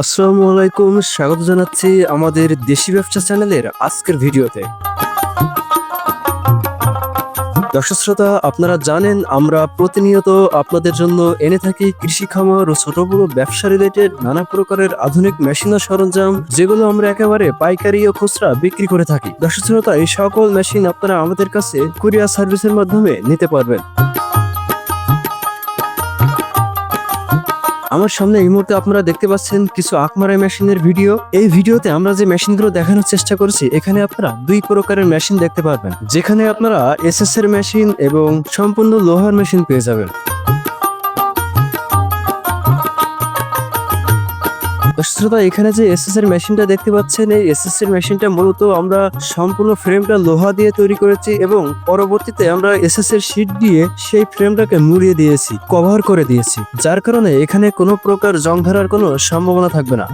আসসালামু আলাইকুম, স্বাগত জানাচ্ছি আমাদের দেশি ব্যবসা চ্যানেলের আজকের ভিডিওতে। দর্শক শ্রোতা, আপনারা জানেন, আমরা প্রতিনিয়ত আপনাদের জন্য এনে থাকি কৃষি খামার ও ছোট বড় ব্যবসা রিলেটেড নানা প্রকারের আধুনিক মেশিন ও সরঞ্জাম, যেগুলো আমরা একেবারে পাইকারি ও খুচরা বিক্রি করে থাকি। দর্শক শ্রোতা, এই সকল মেশিন আপনারা আমাদের কাছে কুরিয়ার সার্ভিসের মাধ্যমে নিতে পারবেন। আমার সামনে এই মুহূর্তে আপনারা দেখতে পাচ্ছেন কিছু আকমারাই মেশিনের ভিডিও। এই ভিডিওতে আমরা যে মেশিনগুলো দেখানোর চেষ্টা করছি, এখানে আপনারা দুই প্রকারের মেশিন দেখতে পারবেন, যেখানে আপনারা এস এর মেশিন এবং সম্পূর্ণ লোহার মেশিন পেয়ে যাবেন। দর্শক শ্রোতা, এখানে যে এসএস এর মেশিনটা দেখতে পাচ্ছেন, এই এসএস এর মেশিনটা মূলত আমরা সম্পূর্ণ ফ্রেমটা লোহা দিয়ে তৈরি করেছি এবং পরবর্তীতে আমরা এসএস এর শীট দিয়ে সেই ফ্রেমটাকে মুড়িয়ে দিয়েছি, কভার করে দিয়েছি। যার কারণে এখানে কোনো প্রকার জং ধরার কোনো সম্ভাবনা থাকবে না।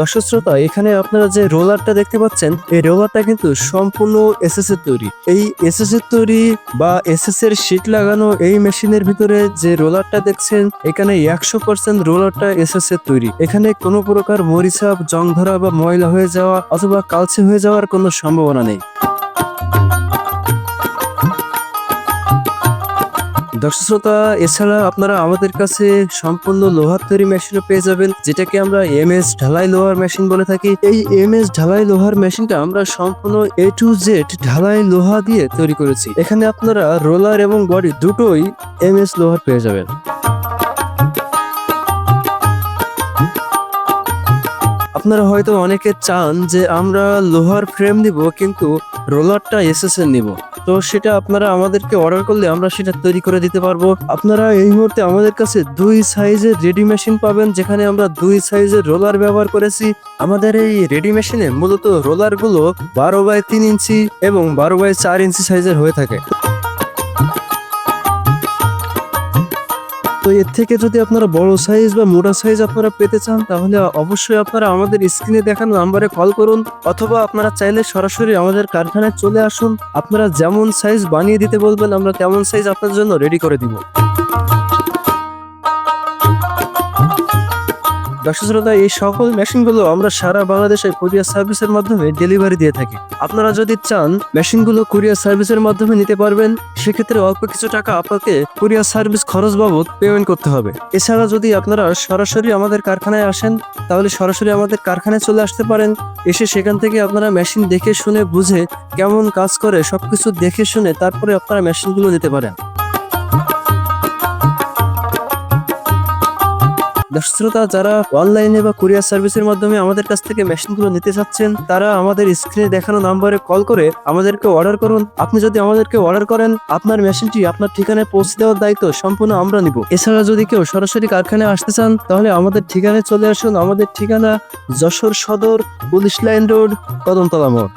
দর্শক শ্রোতা এখানে আপনারা যে রোলারটা দেখতে পাচ্ছেন, এই রোলারটা কিন্তু সম্পূর্ণ এসএস এর তৈরি। এই এসএস এর তৈরি বা এসএস এর শীট লাগানো এই মেশিনের ভিতরে যে রোলারটা দেখছেন, এখানে একশো পার্সেন্ট রোলারটা এসএস এর তৈরি। এখানে কোনো প্রকার মরিচাপ জং ধরা বা ময়লা হয়ে যাওয়া অথবা কালচে হয়ে যাওয়ার কোনো সম্ভাবনা নেই। দর্শক শ্রোতা এছাড়া আপনারা আমাদের কাছে সম্পূর্ণ লোহার তৈরি মেশিনও পেয়ে যাবেন, যেটাকে আমরা এম এস ঢালাই লোহার মেশিন বলে থাকি। এই এম এস ঢালাই লোহার মেশিনটা আমরা সম্পূর্ণ এ টু জেড ঢালাই লোহা দিয়ে তৈরি করেছি। এখানে আপনারা রোলার এবং বডি দুটোই এম এস লোহার পেয়ে যাবেন। আপনারা হয়তো অনেকে চান যে আমরা লোহার ফ্রেম নিব, কিন্তু রোলারটা এসএস এর নিব। তো সেটা আপনারা আমাদেরকে অর্ডার করলে আমরা সেটা তৈরি করে দিতে পারব। আপনারা এই মুহূর্তে আমাদের কাছে দুই সাইজের রেডি মেশিন পাবেন, যেখানে আমরা দুই সাইজের রোলার ব্যবহার করেছি। আমাদের এই রেডি মেশিনে মূলত রোলারগুলো বারো বাই তিন ইঞ্চি এবং বারো বাই চার ইঞ্চি সাইজের হয়ে থাকে। এর থেকে যদি আপনারা বড় সাইজ বা মোটা সাইজ আপনারা পেতে চান, তাহলে অবশ্যই আপনারা আমাদের স্ক্রিনে দেখানো নাম্বারে কল করুন, অথবা আপনারা চাইলে সরাসরি আমাদের কারখানায় চলে আসুন। আপনারা যেমন সাইজ বানিয়ে দিতে বলবেন, আমরা তেমন সাইজ আপনার জন্য রেডি করে দিব। দর্শক শ্রোতা এই সকল মেশিনগুলো আমরা সারা বাংলাদেশে কুরিয়ার সার্ভিসের মাধ্যমে ডেলিভারি দিয়ে থাকি। আপনারা যদি চান, মেশিনগুলো কুরিয়ার সার্ভিসের মাধ্যমে নিতে পারবেন, সেক্ষেত্রে অল্প কিছু টাকা আপনাকে কুরিয়ার সার্ভিস খরচ বাবদ পেমেন্ট করতে হবে। এছাড়া যদি আপনারা সরাসরি আমাদের কারখানায় আসেন, তাহলে সরাসরি আমাদের কারখানায় চলে আসতে পারেন। এসে সেখান থেকে আপনারা মেশিন দেখে শুনে, বুঝে কেমন কাজ করে, সবকিছু দেখে শুনে তারপরে আপনারা মেশিনগুলো নিতে পারেন। দর্শক শ্রোতা যারা অনলাইনে বা কুরিয়ার সার্ভিসের মাধ্যমে আমাদের কাছ থেকে মেশিনগুলো নিতে চাচ্ছেন, তারা আমাদের স্ক্রিনে দেখানো নাম্বারে কল করে আমাদেরকে অর্ডার করুন। আপনি যদি আমাদেরকে অর্ডার করেন, আপনার মেশিনটি আপনার ঠিকানায় পৌঁছে দেওয়ার দায়িত্ব সম্পূর্ণ আমরা নিব। এছাড়া যদি কেউ সরাসরি কারখানায় আসতে চান, তাহলে আমাদের ঠিকানায় চলে আসুন। আমাদের ঠিকানা যশোর সদর, পুলিশ লাইন রোড, কদমতলা মোড়।